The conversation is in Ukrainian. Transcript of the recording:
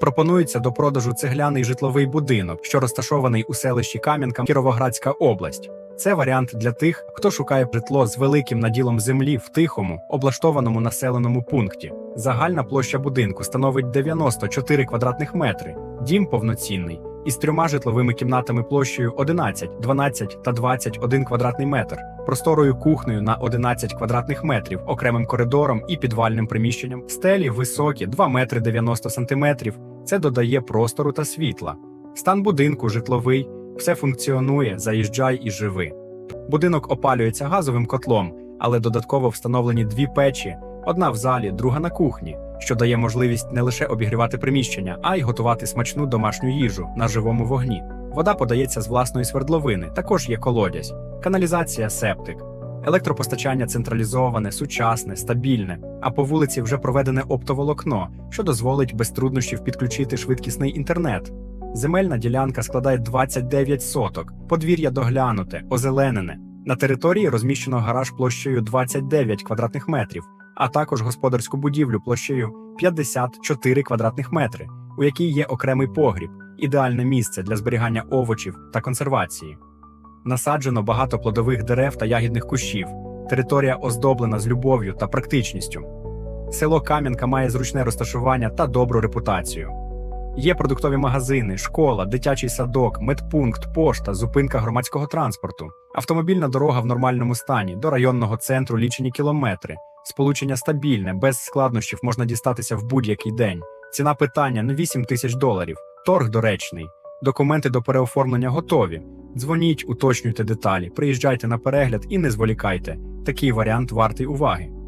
Пропонується до продажу цегляний житловий будинок, що розташований у селищі Кам'янка, Кіровоградська область. Це варіант для тих, хто шукає житло з великим наділом землі в тихому, облаштованому населеному пункті. Загальна площа будинку становить 94 квадратних метри. Дім повноцінний із трьома житловими кімнатами площею 11, 12 та 21 квадратний метр, просторою кухнею на 11 квадратних метрів, окремим коридором і підвальним приміщенням. Стелі високі 2 метри 90 сантиметрів. Це додає простору та світла. Стан будинку житловий, все функціонує, заїжджай і живи. Будинок опалюється газовим котлом, але додатково встановлені дві печі: одна в залі, друга на кухні, що дає можливість не лише обігрівати приміщення, а й готувати смачну домашню їжу на живому вогні. Вода подається з власної свердловини, також є колодязь, каналізація, септик. Електропостачання централізоване, сучасне, стабільне, а по вулиці вже проведене оптоволокно, що дозволить без труднощів підключити швидкісний інтернет. Земельна ділянка складає 29 соток, подвір'я доглянуте, озеленене. На території розміщено гараж площею 29 квадратних метрів, а також господарську будівлю площею 54 квадратних метри, у якій є окремий погріб, ідеальне місце для зберігання овочів та консервації. Насаджено багато плодових дерев та ягідних кущів. Територія оздоблена з любов'ю та практичністю. Село Кам'янка має зручне розташування та добру репутацію. Є продуктові магазини, школа, дитячий садок, медпункт, пошта, зупинка громадського транспорту, автомобільна дорога в нормальному стані, до районного центру лічені кілометри. Сполучення стабільне, без складнощів можна дістатися в будь-який день. Ціна питання не 8 тисяч доларів. Торг доречний. Документи до переоформлення готові. Дзвоніть, уточнюйте деталі, приїжджайте на перегляд і не зволікайте. Такий варіант вартий уваги.